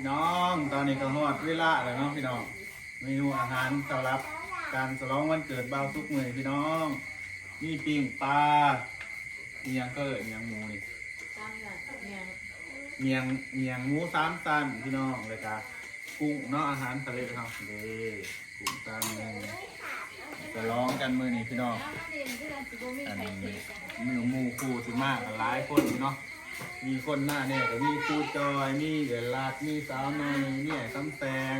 พี่น้องตอนนี้ก็ฮอดเวลาแล้วเนาะพี่น้องเมนูอาหารสำหรับการฉลองวันเกิดบ่าวทุกมือพี่น้องมีปิ้งปลามียังก็เมียังหมูนี่ตามแบบเนี่ยเมียงเมียงหมูสามสันพี่น้องเลยกะกุ้งเนาะอาหารทะเลครับเด้กุ้งจานหนึงจะร้องกันมือนี้พี่น้องเรียนที่เราจะบ่มีอันใครนี้เทกันมือหมูคู่สิมากหลายคนเนาะ มีคนหน้าเนี่ยก็มีครูจอย มีเดือนลาดมีสาวน้อยมีไอ้คำแสง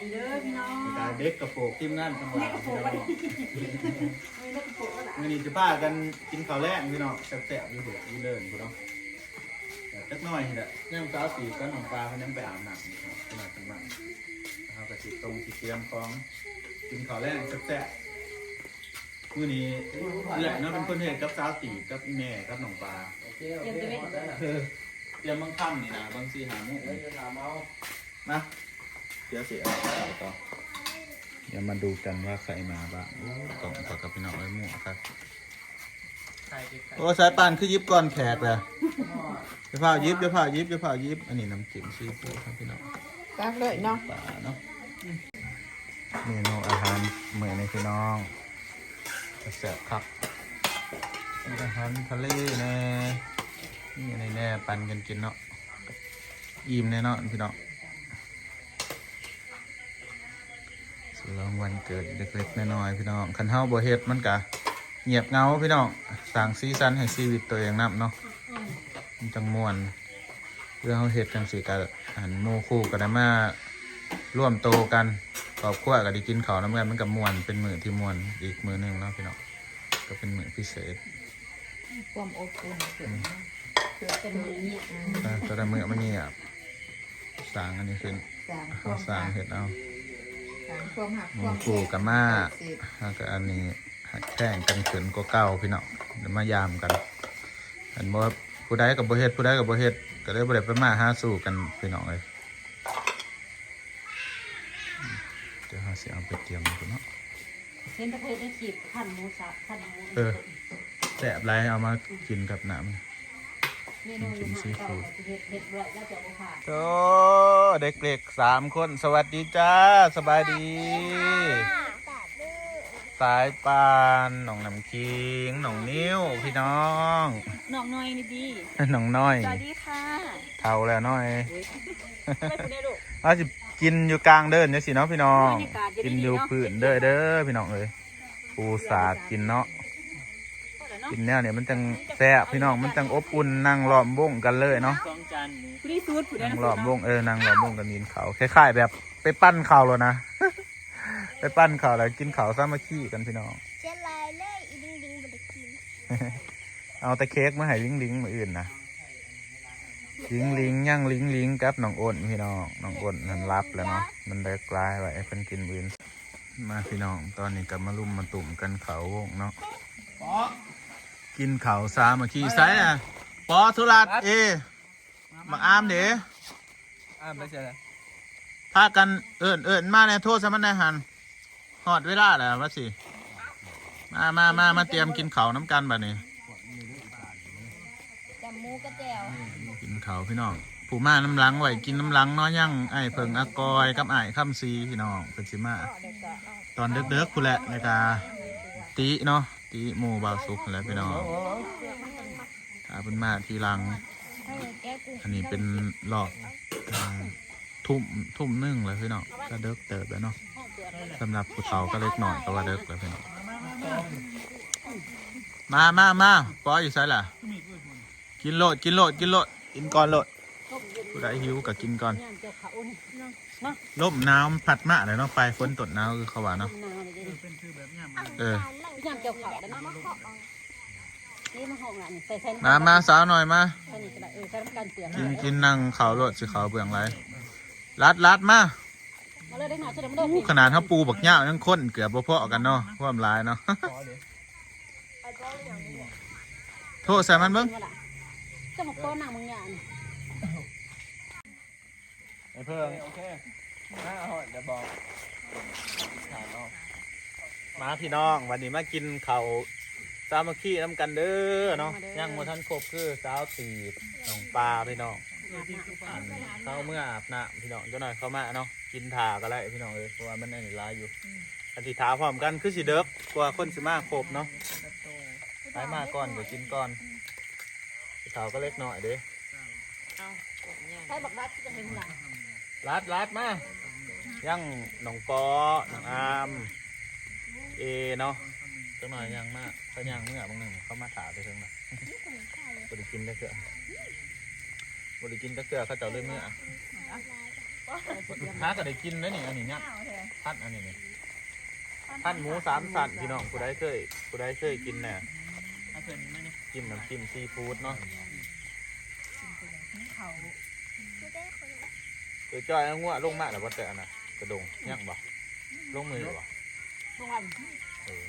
ดีเด้อพี่น้องตาเด็กกระโปรงทีมงานทั้งหลายพี่น้องไม่เลิกปลูกแล้วล่ะมื่อนี้จะพากันกินข้าวแรกพี่น้องแซ่บๆอยู่เดือดอยู่เดินพี่น้องแต่จักหน่อยนี่แหละย่างสาวสีก็หนองปลาเขายังไปอาบน้ำนี่ครับขนาดกันมากนะครับกระติตรงสีเตรียมของกินข้าวแรกแซ่บๆมื่อนี้เลือดเนาะเป็นคนเห็นกับสาวสีกับอีแม่กับหนองปลา เตรียมจะไม่เออเตรียมบางค่ำนี่นะบางสีหาโมุกนะเดี๋ยวเสียต่อเดี๋ยวมาดูกันว่าใครมาบ้างกล่องขอกับพี่น้องไว้หมู่ครับโอ้สายปานคือยิบก่อนแขกเลยเดี๋ยวพายิบเดี๋ยวพายิบเดี๋ยวพายิบ อันนี้น้ำจิ้มซีฟู้ดครับพี่น้องตักเลยเนาะปลาเนาะเมนูอาหารเหมือนในพี่น้องแซ่บครับ มีอาหารทะเลแน่นี่อะไรแน่ปันกันกินเนาะอิ่มแน่เนาะพี่น้องสลองวันเกิดเล็กๆน้อยๆพี่น้องคันเฮาบ่เฮ็ดมันกะเงียบเงาพี่น้องสร้างซีซันให้ชีวิตตัวเองนับเนาะมันจังมวนเรื่อเขาเห็ดจังสีกับหันโมคู่กันได้มาร่วมโตกันครอบครัวก็ได้กินข้าวน้ำกันมันกับมวนเป็นมือที่มวนอีกมือหนึ่งเนาะพี่น้องก็เป็นมือพิเศษ ความอบอุ่นเกิดเกิดเป็นมือเนี่ยแต่แต่ละมือมันเงียบสร้างอันนี้ขึ้นสามคเขาวามสร้างเห็ดเอาสามความหักโมความคู่กับมาแล้วก็อันนี้หักแข่งกันขืนก็เก่าพี่น้องเดี๋ยวมายามกันเห็นบ่ว่าผู้ใดกับบ่เฮ็ดผู้ใดกับบ่เฮ็ดก็เลยบ่ได้ไปมาหาสู่กันพี่น้องเลยเดี๋ยวหาสิเอาไปเตรียมกันเนาะ เห็นตะเพยได้ขีบขันหมูสับขันหมูเออ แซ่บไรเอามากินกับน้เมนูอยู่ห่างเก่าเห็ดเห็ดร้อยแล้วจะเอาผ่านำโอ้เด็กๆสามคนสวัสดีจ้า สบายดี สายปานหนองน้ำคิงหนองนิ้วพี่น้องน้องน้อยนี่ดีหนองน้อย สวัสดีค่ะ เท่าแล้วน้อยไม่คุณได้ลูกเราจะกินอยู่กลางเดินจังสิเนาะพี่น้องบรรยากาศจะดีกินอยู่เนาะพื้นเด้อเด้อพี่น้องเอ้ยปูสาดกินเนาะ กินแนวเนี่ยมันจังแซ่บพี่น้องมันจังอบอุ่นนั่งล้อมวงกันเลยเนาะคุณได้ซูดผู้ได้นั่งนะล้อมวงเออนั่งล้อมวงกันกินเขาวคล้ายๆแบบไปปั้นข้าวแล้วนะ ไปปั้นข้าวแล้วกินข้าวสามัคคีกันพี่น้องเช่นไรเลยอีดิงดิงบไดกินเอาแต่เค้กมาให้ลิงลิงมืออื่นนะลิงลิงย่างลิงลิงกับน้องอ้นพี่น้องน้องอ้นนั่นรับแล้วเนาะมันได้กลายไว้ให้เพิ่นกินมืออื่นมาพี่น้องตอนนี้ก็มาลุ่มมาตุ่มกันเขาวงเนาะ กินเขาวสามัคคีไซน่ะปอทุรัดเอบักอามเด๋อ่าไม่ใช่เลยพากันเอิญเอิญมาในโทษสมันในหันหอดเวลาแล้วว่าสิมามามามาเตรียมกินเขาวน้ำกันบัดนี้จำมูกระเจียวกินเขาวพี่น้องผู้มาน้ำหลังไหวกินน้ำหลังเน้อยยังไอ้เพิงอากอยกับไอ้ข้ามซีพี่น้องเป็นสิมาตอนเด็กๆคุณแหละในกาตีเนาะ ตีหมูบาวสุกแล้วพี่น้องถ้าเป็นมาทีหลัง อันนี้เป็นหลอกทุ่มทุ่มนึ่งเลยพี่น้องก็เด็กเติบแล้วเนาะสำหรับผู้เฒ่าก็เล็กหน่อยก็ว่าเด็กเลยพี่น้องมามามาปออยู่ไสล่ะ กินโลดกินโลดกินโลดกินก่อนโลดผู้ใดหิวก็กินก่อนย่มาลมนาวมัดมาเลยเนาะไปฝนตดนาวคือเขาว่าเนาะเออ ยางเจ้าเขาแล้วนะนี่มาห้องละนี่ใส่ใส่มามาสาวหน่อยมา ใส่นี่ก็ได้เออใส่น้ำกันเปลือกกินกินนั่งเขาโลดสิเขาเบื่องไรลัดลัดมามาเลยได้หน่อยใส่น้ำมันอู้ขนาดเขาปูบักเหย้ายังข้นเกือบบ่พอกันเนาะความหลายเนาะ โทษใส่มันเบิ้งจะมาป้อนนางมึงอย่างไอ้เพิ่งโอเคน่าเอาเดี๋ยวบอกถามเอา มาพี่น้องวันนี้มากินเขาวสามัคคีน้ำกันเด้อเนาะย่างมาท่านครบคือสาวตีบน้องปลาพี่น้องรอันเข้าเมื่ออาบน้ำพี่น้องเจ้าหน่อยเข้ามาเนาะกินถาก็ได้พี่น้องเลยเพราะว่ามันอันนี้ร้ายอยู่อันที่ถาพร้อมกันคือสิเด็กกว่าคนสิมาครบเนาะไปมาก่อนก็กินก่อนเถาก็เล็กหน่อยเด้ใช้บักรัดที่จะเห็นหลังรัดรัดมายังหนองปอหนองอาม เอเนาะเจ้าหน่อยยังมากเขายังเมื่อบางหนึ่งเขามาถาไปเพิ่งนะบริกินได้เกือบริกินได้เกือเขาเจ้าเรื่องเมื่อหาก็ได้กินแล้วนี่อันนี้เนี่ยพัดอันนี้นี่พัดหมูสามสันพี่น้องกูได้เคยกูได้เคยกินแน่เอาเพื่อนมาเนี่ยจิ้มน้ำจิ้มซีฟู้ดเนาะกูได้คนเดี๋ยวจอยเอางัวลงมาแล้วว่าแต่อันน่ะกระดงยังบ่ลงมือบ่ทุก เออ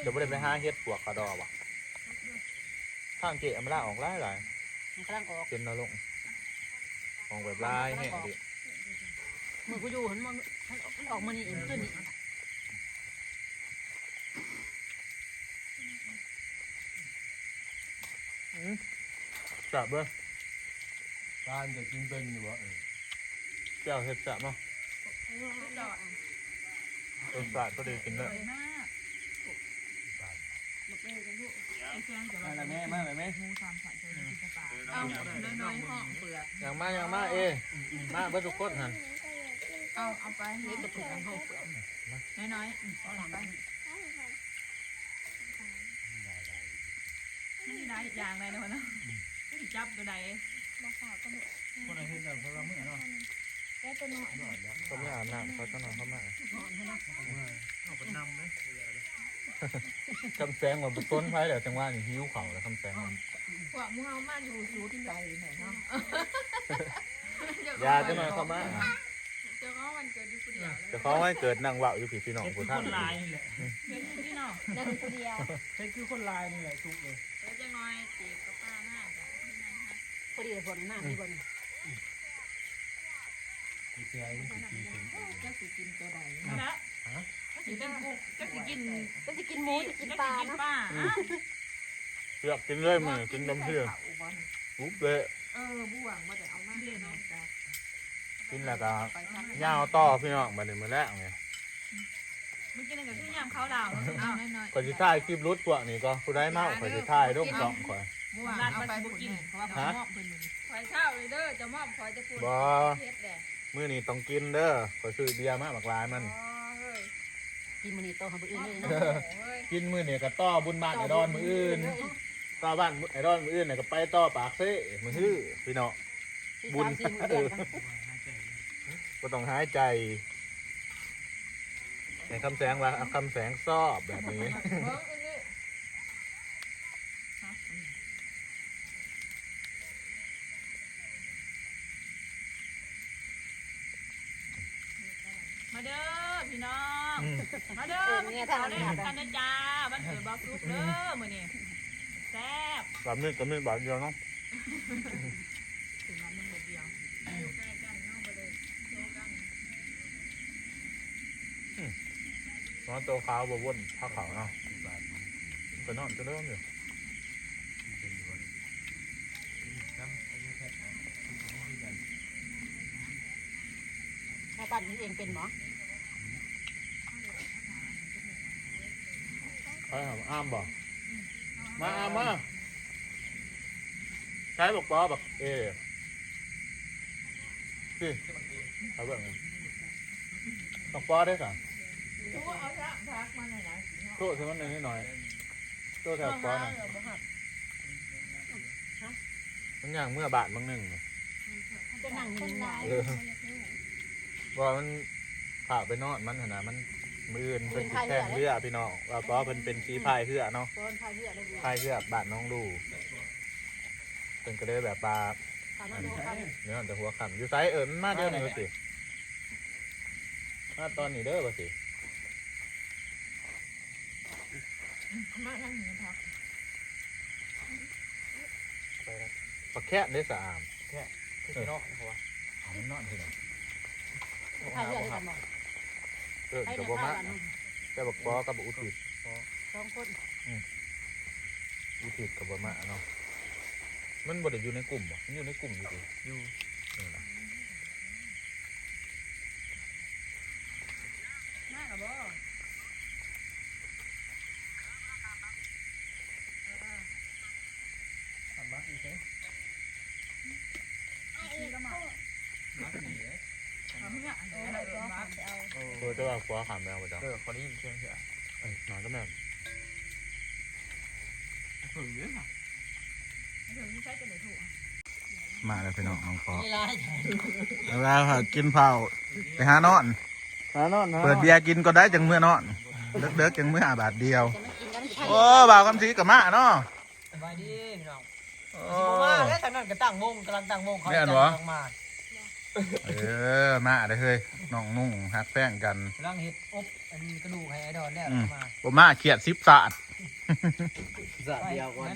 เดี๋ยวไม่ได้ไปหาเฮ็ดปวกกระดอบ่ทางเกะมาล่าออกไล่หลายมันกำลังออกเป็นนรกออกแบบลายแห้งดิมือกูอยู่เห็นมันมันออกมานี่เองขึ้นนี่จับเบ้อการจะกินเป็นอยู่วะเออแก้วเฮ็ดจับเนาะ รสชาติก็ดีกินเลยมาละแม่มาละแม่เอาน้อยๆห้องเปลือกอย่างมาอย่างมาเอมาเบิดทุกคนหันเอาเอาไปเล็กกระปุกห้องเปลือกน้อยๆอืมเอาไปไม่ได้อย่างไรเนาะเนาะจับตัวใดมาฝากกันคนไหนเห็นแต่พลังเมื่อเนาะแก้ตัวหน่อยเขาไม่อาบน้ำเขาจะนอนเข้ามา เอาไปนำเลยคำแสงว่าบุต้นไฟเดี๋ยวจังหวะนี่หิวเข่าแล้วคำแสงมันพวกมูเฮามาอยู่สูที่ใดหน่อยเนาะยาจะหน่อยเข้ามาเจ้าของวันเกิดอยู่คนเดียวจะเขาให้เกิดนางว่าวอยู่ผีพี่น้องเฮ็ดผู้คือท่าคนนลายนี่แหละเดี๋ยวอยู่ที่เนาะนั่นคนเดียวเฮ็ดคือคนลายนี่แหละทุกเลยเดี๋ยวจะน้อยจีบกับป้ามากจ้ะพอดีฝนหน้าที่บนที่เสียไอ้ที่กินเป็นเจ้าสิกินตัวใดนะ สิเป็นกุ้งเจ้าสิกินก็จะกินหมูจะกินปลากินนะปลาเลือกกินเลยมือกินน้ำเชื่อปุ๊บเลยเออบ่วงว่าแต่เอามาเนาะจ้ะกินแล้วก็ไปทำย่าวต่อพี่น้องมาเลยมาแล้วไงเมื่อกี้นั่นก็คือยามเขาดาวเอาน้อยก่อนจะถ่ายคลิปรุดพวกนี้ก็ผู้ได้มากก่อนจะถ่ายรูปสองก่อนๆบ่วงเอาไปบุกินเพราะว่าเขามอบเพิ่นมื้อนี้ขอยเช้าเลยเด้อจะมอบขอยจะพูดบ่เฮ็ดแหละมื้อนี้ต้องกินเด้อขอซื้อเบียร์มาบักลายมันอ๋อเฮ้ย กินมันนี่โตเขาไปอื่นเลยโอ้นะเฮ้ยกินมื้อนี้ก็ต่อบุญบ้านไอดอนมื้ออื่นต่อบ้านไอดอนมื้ออื่นน่ะก็ไปต่อปากเซ่มื้อฮื้อพี่น้องบุญสามสี่มือเดียวกันก็ต้องหายใจในคำแสงว่าเอาคำแสงซอบแบบนี้ เบิ่งอันนี้มาเด้อพี่น้อง อืม มา เด้อมากินข้าวเล่นกันนะจ้าบ้านเกิดบ่าวซุปเด้อมื้อนี้แซ่บสามนิดสามนิดบาทเดียวเนาะถึงมันนึงเดียวอยู่ใกล้กันเด้โชว์กันนอนตัวขาวบววนผ้าขาวเนาะก็นอนจะเริ่มอยู่ปั่นนี่เองเป็นหมอ ใช่ครับอ้ามบ่มาอ้ามมาใช้บอกปอบอกเอพี่เอาเบิ่งเลยบอกปอได้สั่งรู้ว่าเอาซะพักมาหน่อยนะโทษใช่ไหมนิดหน่อยโทษแถวปอหน่อยมันอย่างเมื่อบาทบางหนึ่งจะนั่งคกินนร้ายเออว่ามันผ่าไปนอนมันหั่นนะมัน มืออื่นเป็นสีแข้งเรือพี่น้องว่าปอเป็นเป็นสีพายเรือเนาะ โดนพายเรือเลยพายเรือบาทน้องดูเป็นก็เลยแบบปลาถามว่าดูกันเนื้อแต่หัวขำอยู่ไซส์เอิญมาเดียวนี่บ่สิมาตอนนี้เด้อบ่สิมาทางนี้พักปลาแค่ได้สะอามพี่น้องเขาว่าเอามันนอนที่ไหนพายเรือเลยกันหมด เออให้แต่เนี่ยบ่ข้ามาวกันแต่บักปอกับบักอุทิศสองคนอุทิศกับบ่มาเนาะมันบ่ได้อยู่ในกลุ่มบ่มันอยู่ในกลุ่มอยู่ดิอยู่ นี่ล่ะ น่ากับบ่ ทำบักอีกไหม ไอ้เอ็ดพูด บักหนีเลย ทำเพื่ออันเดียวเรามา โอ้ เออจะ ว่าฟ้าขามแมวบ่จ้ะเออคนนี้ยินเชียงเชียเอ้ยนอนก็แม่นฝึกเยอะค่ะถึงที่ใช้จะไหนถูกมาแล้วพี่น้องน้องฟอไม่ร้ายแล้วก็กินเผาวไปหานอนมานอนนะเปิดเบียร์กินก็ได้จังเมื่อนอนเด็กๆจังเมื่อบาทเดียวจะไม่กินกันใช่โอ้บ่าวคำสีกับมาเนาะสบายดีพี่น้องโอ้มาแล้วทางนั้นก็ตั้งวงกำลังตั้งวงเขาแม่นวะกำลังมา เออมาได้อเฮ้ยน้องนุ่งฮักแป้งกันกำลังเห็ดอบอันกระดูกให้ไอ้ดอนเนี่ยอืมมาผมมาเขียดซิบสาด สะเดียวก่อน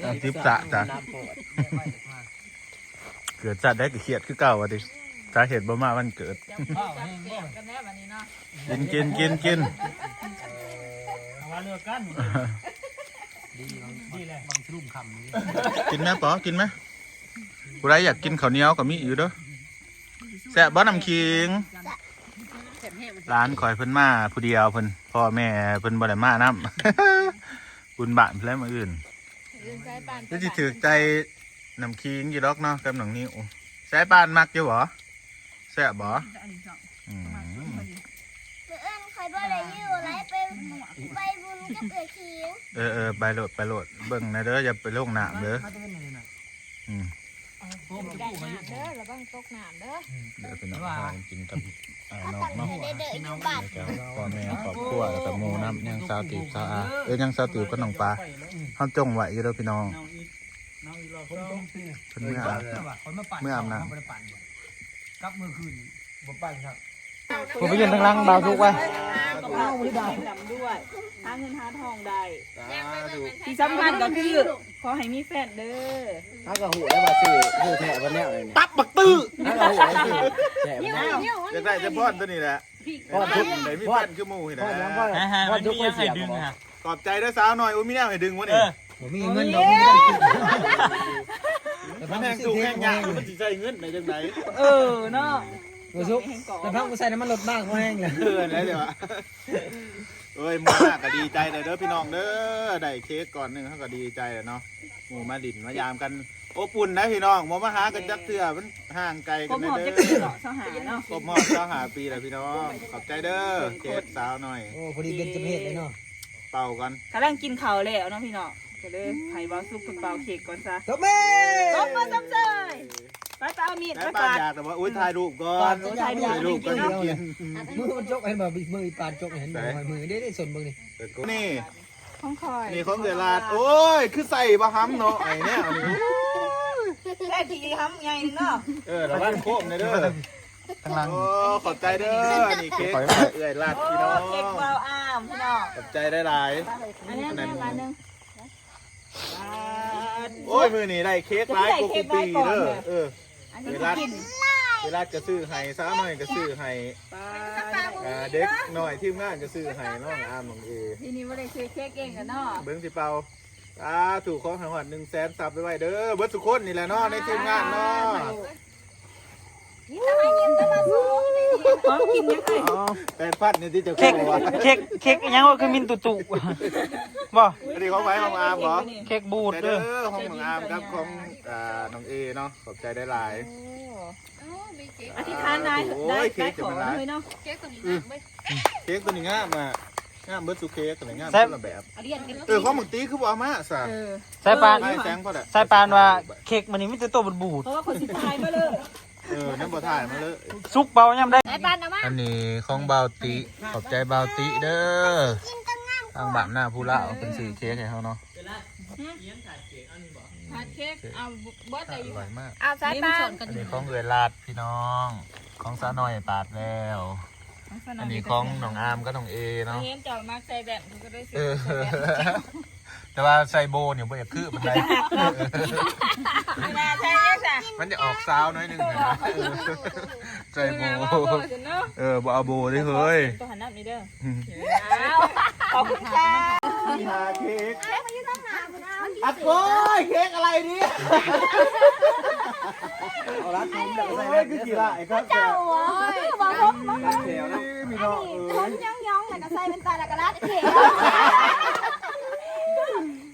เออจิ๊บจะจ้ะ น้ำโปรดมาเกิดจัดได้ก็เขียดคือเก่าอะดิสาเหตุบ่มาวันเกิดจับจับเสียบกันแน่วันนี้เนาะกินกินกินกินเอาว่าเลือกกันดีดีเลยบางชุ่มคำนี้กินไหมป๋อกินไหมผู้ใดอยากกินข้าวเหนียวก็มีอยู่เด้อ แซ่บบ่น้ำขิงเสร็จแห้งมันร้านคอยเพิ่นมาผู้เดียวเพิ่นพ่อแม่เพิ่นบ่ได้มานํบุญบ้านเพิ่นแล้วมื้ออื่นยืนใช้ปานก็สิถือใจน้ำขิงอยู่ดอกเนาะกับน้องนิ้วใช้ปานมักอยู่บ่แซ่บบ่อันนี้สองอืมเมื่อเอิ้นคอยบ่ได้อยู่ไรไปไปบุญกับเอือคิงเออเออไปโหลดไปโหลดเบิ่งนะเด้ออย่าไปลงน้ำเด้อมาจะเป็นยังไงน่ะอืมโอ้มั นจะได้น้ำเด้อระวังตกน้ำเด้อเดี๋ยวเป็นน้องกินกับอ่าน้อกเนาะให้ได้เด้ออยู่บ้านแล้วก็พ่อแม่ครอบครัวแล้วก็หมู่น้ำยังสาวตีบสาวอาเอ้ยยังสาวตีบก็น้องปลาเฮาจงไว้อยู่เด้อพี่น้องเพิ่นเมื่ออาบคนมาปั่นเมื่ออาบน้ำบ่ได้ปั่นกลับมือคืนบ่ปั่นครับ ผมไปยืนทางหล่างดาวทุกไว้กับเราหรือเปล่าดำด้วยหาเงินหาทองได้ดูที่สำคัญก็คือขอให้มีแฟนเด้อถ้ากับหูแล้วมาซื้อซื้อแถวันเนี้ยเลยตับบักตื้อถ้ากับหูแล้วซื้อแถวันเนี้ยอยากได้จะพอดตัวนี้แหละพอดทุกได้มีแฟนคือหมู่นี่พอดยังพอนะดพอดทุกคนเสียบขอบใจเด้อสาวหน่อยอุ้ยมีแนวให้ดึงวะนี่ผมมีเงินดอกแต่มัพันงแพงซื้สูองแพแพงงยายากมันสิใช้เงินในจังไดเออเนาะ โอ้ซุกแต่พังกูใส่น้ำมันลดบ้างก็แห้งเลยเออแล้วเดี๋ยวอะเอ้ยหมู่มากก็ดีใจเลยเด้อพี่น้องเด้อได้เค้กก่อนหนึงเขาก็ดีใจเลยเนาะหมู่มาดินมายามกันอบอุ่นนะพี่น้องบ่มาหากันจักเทื่อมันห่างไกลผกันมนะหอมเด้จะเป็นอเนาะสหาเนาะครบหอดเจ้าหาปีแล้วพี่น้อง ขอบใจเด้อเค้กสาวหน่อย โอ้พอดีเป็นจำเพศเลยเนาะเป่ากันกำลังกินข้าวแล้วเนาะพี่เนาะก็เลยไผ่บอสุกคุณเป่าเค้กก่อนซะตบแม่ตบมือซ้ำเซย ไปไปเอามีดได้ไปป้าปาด อยากแต่ว่าอุ้ยถ่ายรูปก่อก่อนนจะถ่ายรูป ถ่ายรูปก่อนกิเดียวนกินมือมันจกเห็นบ่มืออีปานจกเห็นบ่มือได้ได้ส่วนเบิ่งนี่นี่ของคอยนี่ของเดือลาดโอ้ยคือใส่บะฮัมเนาะไอ้เนี่ยอันนี้แค่ทีทำไงนึงเนาะเออระวังโคมหนอยเด้อข้างหลังโอ้ขอบใจเด้อนี่เค้กเอื่อยลาดโอ้พี่น้องเค้กวาวอ้ามพี่น้องขอบใจได้หลายอันนี้นะร้านนึงโอ้ยมือนี่ได้เค้กหลายกูกูปีเด้อเอออันนี้ เวก็ลากินเวลาจะซื้อให้สาวหน่อยก็ซื้อให้ปลาอ่าเด็กหน่อยทีมงานก็ซื้อให้น้องอามน้องเอทีนี้ว่าได้ซื้อเค้กเองกันเนาะเบิ้งสิเปาอ่าถูกของทางวัดหนึ่งแสนซับไปไว้เด้อเบิร์ดสุกคนนี่แหละเนาะในทีมงานเนาะ พร้อมกินยังไงแปดพันนี่ที่จะเค้กวะเค้กเค้กยังว่าคือมินตุตุบ่อันนี้ของไว้ของอามเหรอเค้กบูดแต่เด้เด้ออของน้องอามครับของอ่าน้องเอเนาะขอบใจได้หลายอธิษฐานได้โอ้ได้ยเค้ได้กจะขอมันร้ายเลยเนาะเค้กตัวนี้งามอะงามเบิร์ดสุเค้กตัวนี้งามคนละแบบ เรียนกันเออของหมึกตีคือบ่เอามาซะเออสายปานไอ้แสงพอดะสายปานว่าเค้กมันนี่มิจะตัวบูดเพราะว่าคนสิตายมาเลย เออนั่นบ่ถ่ายมาเลยๆซุกเบาย่ำได้ ไอ้บ้านนะมาอันนี้ของเบาติขอบใจเบาติเด้อทางบ้านหน้าผู้ละเอาเป็นสื่อเค้กให้เขาเนาะทานเค้กเอาเบิร์ดออะไรอยู่ร่อยมาก เอาสายปานอันนี้ของเอือลาดพี่น้อง ของสาวน้อยปาดแล้ว อันนี้ของน้องอามก็น้องเอเนาะ เห็นเจ้ามาใส่แบบก็ได้ซื้เอออใส่ แบบแต่ว่าใส่โบเนี่ยบ่อยากคือมันได้ไม่น่าใช่เนี่ยจ้ะมันจะออกซาวน้อยหนึงนะเออใส่โบมาโบสิเนาะเออบ่เอาโบได้เฮ้ย ตัวหันหน้านี่เด้อเอาขอบคุณค่ะมีหาเค้กเค้กมาอยู่ต้องหาบุญเอาอะโก้ยเค้กอะไรเนี่ยเอาละผมแบบโอ้ใส่ยคือกี่ละไอ้ครับเจ้าโอ้ยบอกผมบอกผมแถวนะมีน้องผเอ้มยย่องย่องแล้วก็ใส่เป็นตาแล้วก็รัดเขียว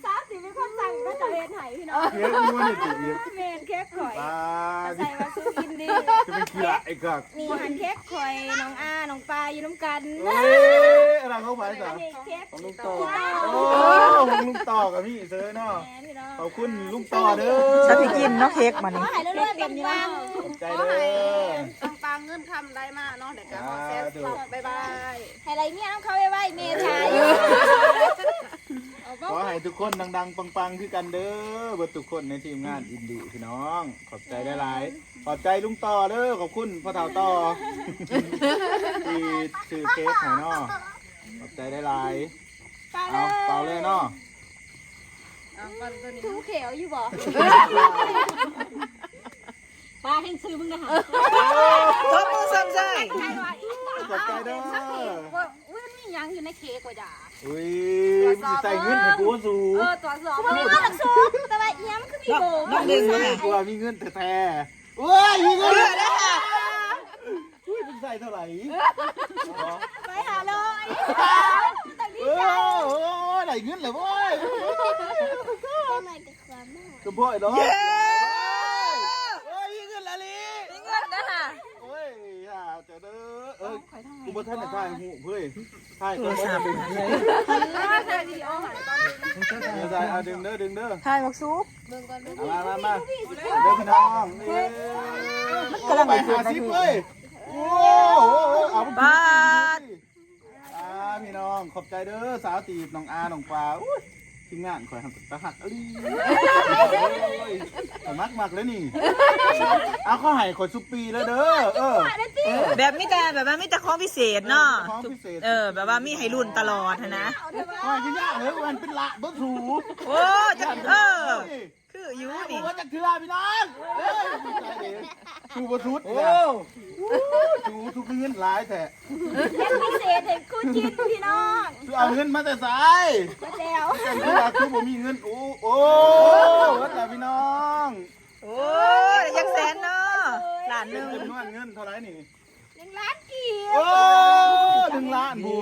สาวสิเป็นคนสั่งก็จะเรียนไห้พี่น้อง เค้กมันนี่จีบเมนเค้กข่อยตาใส่มาซื้อกินดี จะเป็นกี่ละไอ้ครับนี่หันเค้กข่อยน้องอาน้องปลาอยู่น้ำกันเอ้ยอะไรเข้าไปจ้ะอันนี้เค้กของลุงต่อโอ้ของลุงต่อกับพี่เซอร์เนาะแม่พี่น้องขอบคุณลุงต่อเด้อฉันสิกินเนาะเค้กมาขนี่อให้เรื่อยๆปังขอบใจเด้อปังปังเงินคำได้มากเนาะเด็กก็ขอแซสลอบบ๊ายบาย ๆให้ไรเนี่ยน้องเขาไว้ไว้เมทายขอให้ทุกคนดังๆ ปังๆคือกันเด้อเบิดทุกคนในทีมงานอินดีพี่น้อง ขอบใจหลายๆขอบใจลุงต่อเด้อขอบคุณพ่อเฒ่าต่อที่ซื้อเค้กให้เนาะขอบใจหลายๆเอาเป่าเลยเนาะทูเขียวอยู่บ่ปลาแห้งซื้อมึงนะฮะทบมือซ้ำใส่ขอบใจเด้อว่าอุ้ยมันมีหยังอยู่ในเค้กว่าจ้าอุ้ยสิใส่เงินให้กูสูเออตัวสอบมันมีมันซุปแต่ว่าเอี้ยมคือมีโบน้องดึงมากูว่ามีเงินแท้ๆ เว้ยมีเงินอุ้ยมึงใส่เท่าไหร่ไปหาเลยเออโอ้ยไหนเงินเหรอเว้ย ก็ไม่ติดความมากกระเพาะเนาะเฮ้ยมีเงินละลิ มีเงินนะฮะ โอ้ยอย่า เจอเด้อเออกูบ่ทันได้ถ่ายหูเฮ้ยถ่ายตัวสามเป็นเลยถ่ายเอาดึงเด้อดึงเด้อทายบักซุปเอามามามาเด้อพี่น้องนี่มันกำลังไปหาซิปเลยโอ้โหเอาไปบ้านอ่าพี่น้องขอบใจเด้อสาวตีบน้องอาน้องปลาอุ้ย ทีมงานข่อยทำตะหักอะไรข่อยมักมักเลยนี่ เอาข้อไห้ข่อยซุปปีแล้วเด้อ เออแบบมีแต่แบบว่ามีแต่ของพิเศษเนาะของพิเศษเออ แบบว่ามีให้รุ่นตลอดหั้นนะข้อยคือยากเลยมันเป็นละเบิ้งสูโอ้จะเออ คืออยู่นี่ว่าจะคืออะไรพี่น้องเอ้ยดีใจเลยชูบทุดโอ้ชูทุกเงินหลายแต่เล่นพิเศษเห็นคู่จินพี่น้องชูเอาเงินมาแต่สายมาแล้วจังคือว่าคือบ่มีเงินโอ้โอ้วัดแต่พี่น้องโอ้ยยักแสนเนาะหลานหเงินึนงจำนวนเงินเท่าไหร่นี่หนึ่งล้านกี่โอ้หนึ่งล้านบู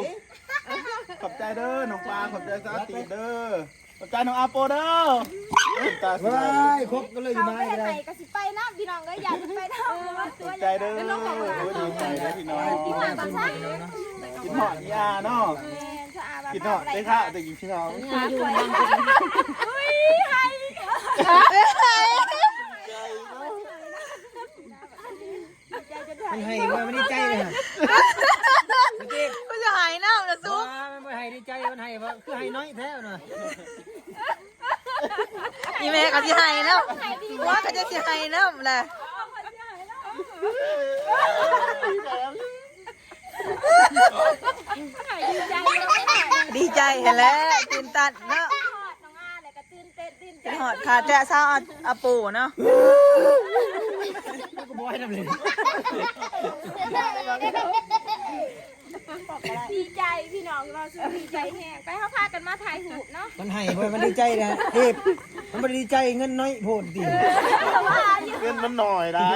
ขอบใจเด้อน้องปลาขอบใจสาตีเด้อ ขอบใจน้องอาโปเด้อตาสว้าวยยครบก็เลยอยู่เขาไหนไม่ได้ก็ไปได้ก็สิไปน้ำพี่น้องก็อยากไปน้ำว่าขตัวอบใหใจญ่เด้อโอ้ดีใจเด้อพี่น้องกินหมาปลาซ่ากินหอดยาเนาะแม่สะอาดกินหอดได้ค่ะแต่กินพี่น้องอยู่อยู่บางอุ้ยให้ใจจะถ่ายมันให้ว่ามันดีใจเลยฮะ มันเจ๊ก็จะหายเน่านะซุปมันไม่ให้ดีใจมันให้ว่าคือให้น้อยแท้เนาะอีแม่ก็จะหายแล้วว่าก็จะสิหายแล้วแหละดีใจเห็นแล้วตื่นตันเนาะน้องอาเลยก็ตื่นเต้นตื่นกินหอดขาแจะเศร้าอาอาปูเนาะก็บ่ให้ทำเลย ดีใจพี่น้องเราสุดดีใจแห้งไปเขาพากันมาถ่ายหูปเนาะมันให้เว้ยมันดีใจนะเทพมันบ่ดีใจเงินน้อยโพดติแต่ว่าอยู่เงินมันหน่อยได้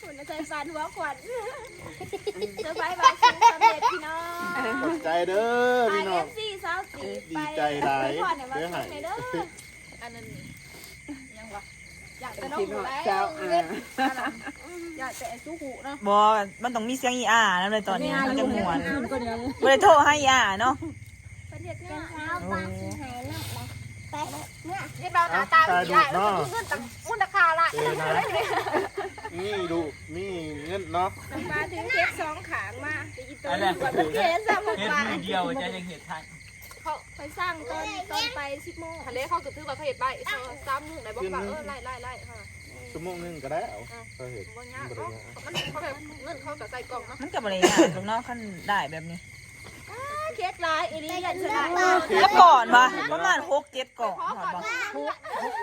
หุ่นใจฟันหัวขวัญเซอร์ไพรส์บางสิ่งสำเร็จพี่น้องขอบใจเด้อไอพี่น้อเองฟซีสาวสีดีใจหลายไปพอเนี่ยมาเด้อส่ให้งในเด้ออันนั้นยังวะอยากจะน้องหูแล้วเล็บอ ยากจะไอ้สู้หูเนาะบอมันต้องมีเสียงอีอาแล้วเลยตอนนี้มันจะม่วนคุณก็เดี๋ยวไม่ได้โทรให้อีอาเนาะประเทศเช้าปลาสีหายแล้วไปเนี่ยนี่เบาหน้าตาดีได้แล้วก็มีเงินตังมุนราคาละนี่ดูนี่เงินเนาะปลาถึงเค้กสองขางมาจะกินตัวนี้ก่อนเค้กสามหกเฮ็ดบามืทอเดียวจะยังเห็ดทันเขาไปสร้างตอนตอนไปสิบโมงทะเลเขาก็ถือว่าเขาเห็ดใบเขาซ้ำนึงไหนบอกว่าเออไล่ไล่ไล่ค่ะ ชั่วโมงหนึงก็ได้เอาก็เห็นบางอย่างเขามันเขาแบบเงินเขากับใส่กล่องเนาะมันกับบริยากลูกเนาะขั้นได้แบบนี้เค้กลายเอลิยันชนะแล้วก่อนปะประมาณหกเจ็ดกล่องหอดปะ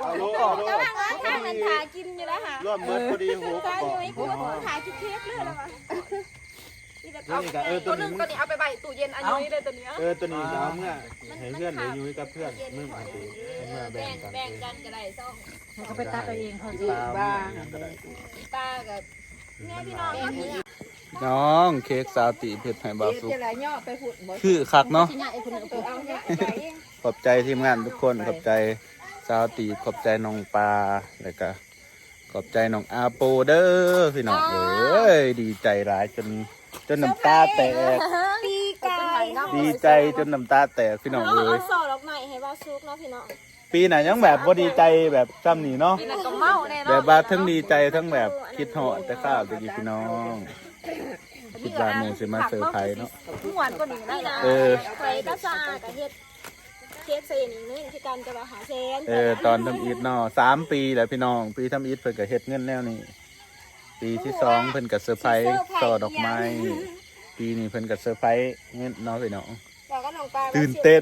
เอาโลเอาโลกำลังร้านข้างนันทากินอยู่แล้วค่ะร่วมเบิดพอดีโหตาบออยู่กไอ้กูถ่ายกินเค้กเลยแล้ว วะเอาตัวนึงตัวนี้เอาไปใบตู้เย็นอันนี้เลยตัวเนี้ยเออตัวนี้จะเอาเมื่อให้เพื่อนหรือยุ้ยกับเพื่อนมึงเอาไปเมื่อแบ่งกันแบ่งกันก็ได้ซ่องเขาไปตัดเอาเองเขาปลาบ้างตากับแม่พี่น้องก็คือน้องเค้กสาวตีเผ็ดไห่บาสุกจะไรย่อไปผุดบ่คือคักเนาะที่เนี่ยไอ้คนนึงเอาเนี่ยไปขอบใจทีมงานทุกคนขอบใจสาวตีขอบใจน้องปลาแล้วก็ขอบใจน้องอาโปเด้อพี่น้องเอ้ยดีใจร้ายจน จนน้ำตาแตกปีไก่ดีใจจนน้ำตาแตกพี่น้องเอ้ยสอดอกใหม่ให้ว่าซุกเนาะพี่น้องปีไหนยังแบบบ่ดีใจแบบซ้ำนี่เนาะ นี่ก็เมาแน่แบเนาะบว่าทั้งดีใจทั้งแบบคิดฮอดแต่ข้าวตะกี้พี่น้อง คิดว่าแม่สิมาเซอร์ไพรส์เนาะ ม่วนกว่านี้ได้นะเออไปก็สะอาดกับเฮ็ดเค้กใส่นี่นึงที่การจะว่าหาเซนเออตอนทำอีทเนาะสามปีแล้วพี่น้อง ปีทำอีทเพิ่นก็เฮ็ดเงินแนวนี้ ปีที่สองเพิ่นก็เซอร์ไพรส์ต่อดอกไม้ ปีนี้เพิ่นก็เซอร์ไพรส์เงินเนาะพี่น้องแล้วก็น้องปลาตื่นเต้น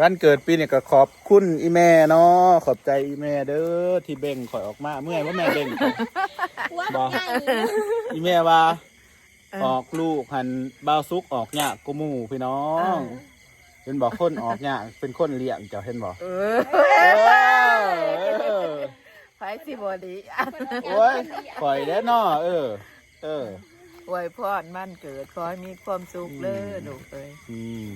วันเกิดปีนี้ก็ขอบคุณอีแม่เนาะขอบใจอีแม่เด้อที่เบ่งข่อยออกมาเมื่อยว่าแม่เบ่งข่อยว่าบอกใหญ่อีแม่ว่าออกลูกหันบ้าวซุกออกยากกูหมู่พี่น้อง เป็นบอกคนออกยากเป็นคนเลี้ยงเจ้าเห็นบอกเอเออ ไผสิบดีโอ้ยปล่อยแล้วเนาะเออ เอออวยพรมันเกิดขอให้มีความสุขเด้อลูกเอ้ยอืม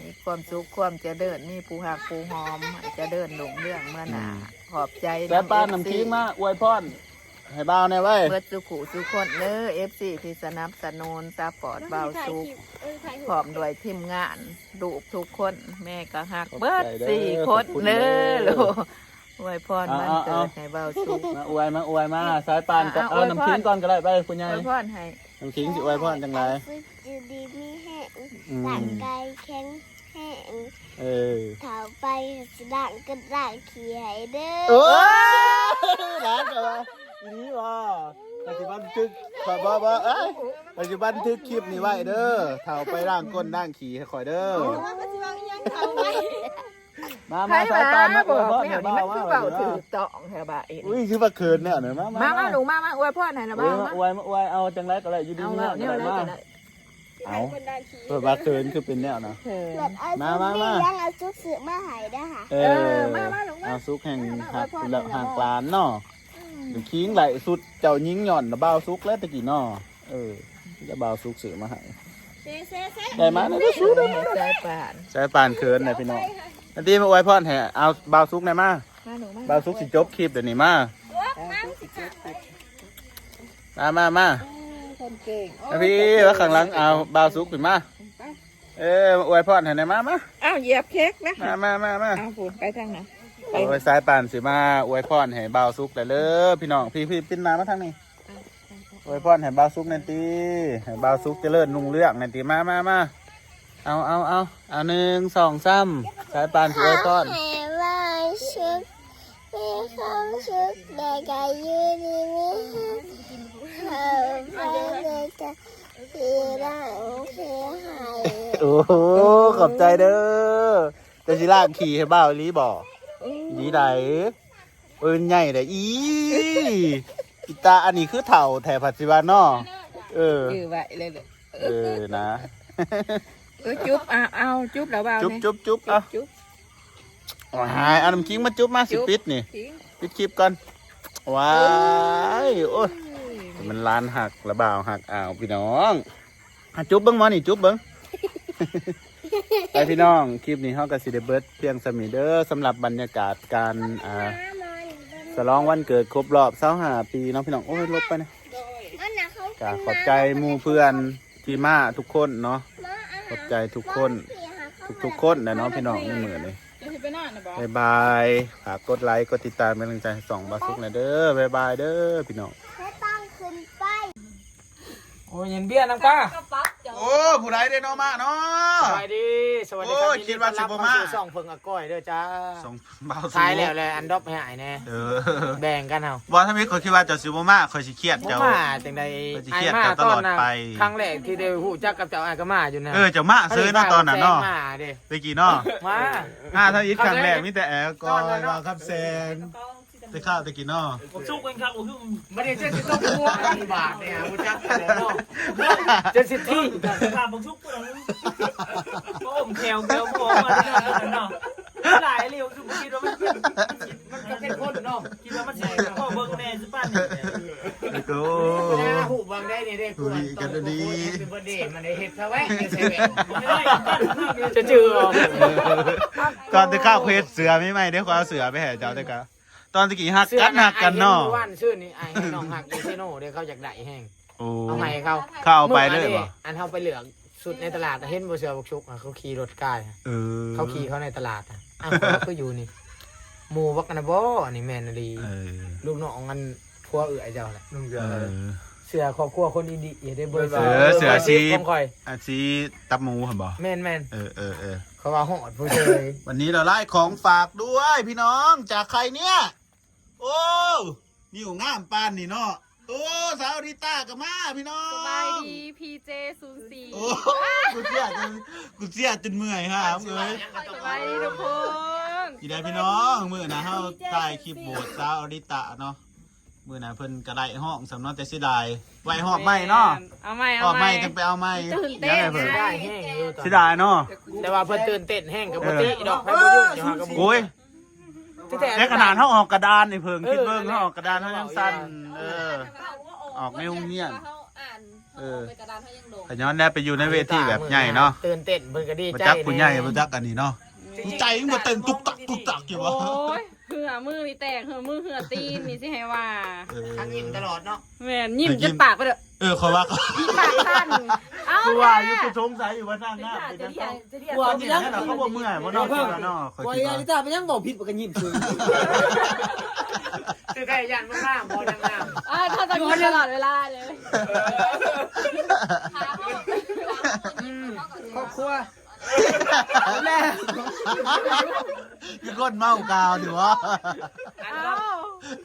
มีความสุขความเจริญมีผู้หักผู้หอมให้เจะเดินหลงเรื่องเมื่อหนาขอบใจแล้วป้าน้ำทิ้งมาอวยพรให้บ้าวแน่ไว้ยเบิดสุขุสุขคนเด้อเอฟซีที่สนับสนุนซัพพอร์ตเบาสุขเออถ่ายพร้อมด้วยทีมงานลูกทุกคน แม่ก็หักเบิดสี่คนเด้อลูก อวยพรมันเกิดให้เบาสุขมาอวยมาอวยมาสายปานกับอะเอาอวยพรน้ำทิ้งก่อนก็ได้ไปคุณยาอยวยพรให้น้ำทิ้งสิอวยพรจังไรฝึกอยู่ดีมีแห้งอืร่างมกายแข็งแห้งเออเท้าไปสด่างก็ด่างขี้ให้เด้อโอ้ร้านกันวะอีนี้วะปัจจุบันทึกขอบอกว่าเอ้ยปัจจุบันทึกคลิปนี้ไว้เด้อเท่าไปร่างก้นร่างขี่ให้คอยเด้อ มาใครมาสายมาปานมาบอวยอกพรแม่ให้นี่บ้ามันว่าคือเบาถือต้องแถวบ่าเองอุ้ยคือว่าเขินเนี่ยเนอะมามามามาหนูมามาอวยพรให้นะเอบ้าอมามาอวยมาอวยเอาจังไรก็ได้อยู่ดีเอาเนี่แล้ยวเนี่ยก็อะไรได้มากันนะเอาคนได้ขี้เปิดว่าเขินคือเป็นแนวนะ เออแบบเอามาซุกมานี่มายังเอาซุกสือมาใหายได้อค่ะ เออเอาซุกแห่งหักแล้วห่างกลานเนาะเดี๋ยวคิงไหลสุดเจ้ายิงหย่อนนะบ่าวซุกแล้วตะกี้เนาะเออจะบ่าวซุกสื่อมาให้เซ่เซ่เซ่ได้มาได้ก็สู้ได้ใจป่านใช้ปานเขินหน่อยพี่น้อง อันที่มาอวยพรให้เอาบ่าวซุกหน่อยมามาหนูมาบ่าวซุกสิจบคลิปเดี๋ยวนี้มามามามาคนเก่งแล้วพี่ว่าข้างหลังเอาบ่าวซุกขึ้นมาเออมาอวยพรให้หน่อยมามาอ้าวเหยียบเค้กนะมามามามาอ้าวปูนไปทางไหนโอ้ยสายปานสิมาอวยพรให้บ่าวซุกแต่เลยพี่น้องพี่พี่ปิ้นมามาทางนี้อวยพรให้บ่าวซุกในอยตีให้บ่าวซุกเจริญรุ่งเรืองในอยตีมามามา เอาเอาเอาเอาหนึ่งสองสามสายปานสิอวยพรให้ว่าชุกมีความชุกแต่ก็ยืนดีมีเอาไปเลยจะทีร่างทีหายโอ้โหขอบใจเด้อแต่สิลากขี่ให้บ่าวอีหลีบอกยีไดปืนใหญ่เลยอีอีตาอันนี้คือเถ่าแถบปัจจุบันเนาะเออยือไว้เลยเลย เออนะ เออจุ๊บเอาเอาจุ๊บแล้วเบาจุ๊บเนี่ยจุ๊บจุ๊บจุ๊อะบจุ๊บว้ายเอาน้ำคิงมาจุ๊บมาสิจุ๊บปิดนี่ทิ้งปิดคลิปก่อนว้ายโอ้ยมันลานหักระบ่าวหักอ้าวพี่น้องอะจุ๊บเบิ้งมานี่จุ๊บเบิ้งไปพี่น้องคลิปนี้เฮากับซิเดเบิร์ดเพียงสมีเด้อสำหรับบรรยากาศการอ่าฉลองวันเกิดครบรอบ25ปีเน้องพี่น้องโอ้ยลบไปนะมันน่ะเขากขอบใจหมู่เพื่อนที่มาทุกคนเนาะ ขอบใจทุกคน ทุกๆคนนะเนาะพี่น้องในมือนี่จะสิไปนอนน่ะบ่บายบายฝากกดไลค์กดติดตามเป็นกำลังใจให้สองบาสุกหนะเด้อบายบายเด้อพี่น้องไม่ต้องขึ้นไป โอ้ยเย็นเบี้ยน้ำก้าก็ปั๊บเดี๋ยวโอ้ผู้ใดได้น้องมาเนาะ สวัสดี สวัสดีครับโอ้ยคิดว่าสิบ่มายินดีต้อนรับเข้สู่ช่องเพิงอาก้อยเด้อจ้าสองบาสุกทายแล้วเลยอันดอบให้หายแน่เออแบ่งกันเอาบอถ้ามีคนคิดว่าเจะซิบมาคอยสิเครียดบ่เจ้า มาจังใดก็สิเครียดกับตลอดไป ครั้งแรกที่ได้ฮู้จักกับเจ้าอายก็มาอยู่นะเออเจะมาซื้อเนาะตอนนั้นเนาะมาเด้ตะกี้เนาะมาอ่าถ้าอีทครั้งแรกมีแต่แอลกอฮอล์มาครับแซง ได้ข้าวได้กินเนาะผมชุกกันครับผมคือไม่ได้เจ็ดสิบต้องหัวอันบาทเนี่ยกูจักแต่เนาะเจ็ดสิบที่ถามผมชุกกูแล้วก็อมแถวแถวพอมาได้เนาะหลายเร็วคือผมคิดว่ามันมันก็เป็นคนเนาะคิดว่ามันสิพ่อเบิ่งแน่สิป้านนี่โอ้นะหูบางได้เนี่ยได้ควรต้องเป็นเบอร์เดย์มันได้เฮ็ดซะแว้เซเว่นจะจือออกก่อนได้ข้าวเควสเสือไม่ไหมได้ขอเอาเสือไปให้เจ้าได้กะ ตอนตะกี้หักกันหักกันเนาะว่านชื่อนี่ไอ้ให้น้องหักอีเซโน่เดี๋ยวเขาอยากได้แห้งโอ้เอาให้เขาข้าวเอาไปเลยบ่อันเขาไปเหลืองสุดในตลาดเห็นบ่เสือบุกชุกเขาขี่รถกายเออเขาขี่เขาในตลาดอะอ้าวเขาก็อยู่นี่หมู่บักนะบ่อันนี้แม่นดีเออลูกน้องมันพัวเอื้อเจ้าแหละเออเสือครอบครัวคนอินดีอย่าได้เบอร์เสือเสือสีผมคอยอาชีตับหมูเหรอบ่แม่นแม่นเออเออเออเขาว่าหอดผู้เชยวันนี้เราไล่ของฝากด้วยพี่น้องจากใครเนี่ย โอ้นี่ของง่ามปานนี่เนาะโอ้สาวดิต้ากับมาพี่น้องสบายดีพีเจศูนย์สี่โอ้กูเสียจนกูเสียจนเมื่อยฮะเอ้ยสบายดีทุกคนยีได้พี่น้องมื่อนะเฮาถ่ายคลิปโบสสาวดิต้าเนาะมื่อนะเพิ่นกระไดห้องสำเนักแต่เสิดายไว้หอบไม่เนาะเอาใหม่หเอาอบใหไม่ม่จังไปเอาไม่ตื่นเต้นยังไงเพิ่นได้แห้งอยู่ตอนเสิดายเนาะแต่ว่าเพิ่นตื่นเต้นแห้งกับปกติดอกไม้บ่ยืดอยู่หากระบุโอ้ย ที่แต่แต่ขนาดเฮาออกกระดานนี่เพิ่งคิดเบิ่งเฮาออกกระดานเฮายังสั้นเออ ออกในโรงเรียน เขาอ่านเออไปกระดานเขายังโดดขย้อนได้ไปอยู่ในเวทีแบบใหญ่เนาะตื่นเต้นเพิ่นก็ดีมาใจจักผู้ใหญ่มาจักอันนี้เนาะใจมันมาเต้นตุ๊กตักตุ๊กตักอยู่วะโอ้ยเหือมือนี่แตกเหือมือเหือตีนนี่สิให้ว่าเออ ทั้งยิ้มตลอดเนาะ แม่นยิ้มจนปากไปเด้อ เออเขาว่าเขาปากสั้นเอ้าคือว่าอยู่แม่กูสงสัยอยู่ว่านั่งหน้าไปจังต้องกลัวเขาจะเห็นยังนั่นน่ะเขาบอกเมื่อยบ่เนอกเนาะคอยกลัวคิดยาว่าลิตาไปยังบอกผิดปกันยิ้มซื้อคือใครยันมากๆบ่ดังงามอ่าถ้าจะกินตลอดเวลาเลยถามว่าครอบครัว แม่ยี่ก้นเมากาวดิวะอันตอน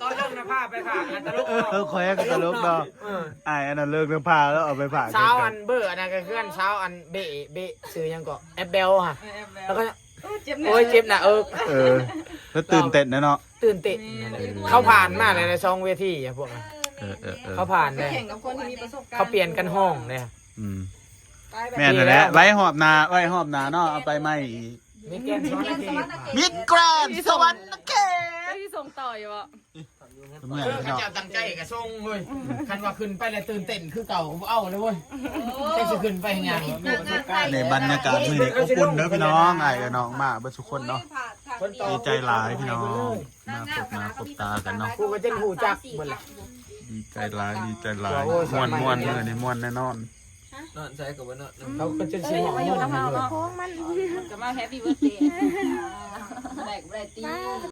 ตอนเริ่มนะผ้าไปผ่าอันตลกเออคอยกันตลกเนาะเออไอ้อันนั้นเลิกเรื่องผ้าแล้วเอาไปผ่าเช้าอันเบอร์อันนั้นก็คืออันเช้าอันเบะเบะซื้อยังก็แอปเบลค่ะ แล้วก็เจ็บโอ้ยเจ็บนะเออ เออ แล้วตื่นเต้นนะเนาะตื่นเต้นเขาผ่านมากเลยในซองเวทีอะพวกนั้นเออเออเออเขาผ่านเลยแข่งกับคนที่มีประสบการณ์เขาเปลี่ยนกันห้องเลยอืม แม่นนแหละไว้หอบนาไว้หอบนาเนาะเอาไปไม่อีกมีแกนซ้อนนาทีมิดแกรนด์สวรรค์เกที่ส่งต่ออยู่อะเมื่อยเออพี่เขาน้องเจ้าตั้งใจกับทรงเว้ยคันว่าขึ้นไปแล้วตื่นเต้นคือเก่าบ่เอาเลยเว้ยแค่จะขึ้นไปยังไงในบรรยากาศมื้อนี้อบอุ่นเด้อพี่น้องไอ้กับน้องมาเบิดทุกคนเนาะดีใจหลายพี่น้องมาพบหน้าพบตากันเนาะกูก็จะหูจักหมดแหละดีใจหลายดีใจหลายโอ้ยสม่วดนใหม่ม่วนมื้อนี้ม่วนแน่นอน นอนใช้กับว่านอนเขาก็จะสิหมองมันเลยจะมาแฮปปี้เบิร์ดเดย์ได้ก็ได้ตี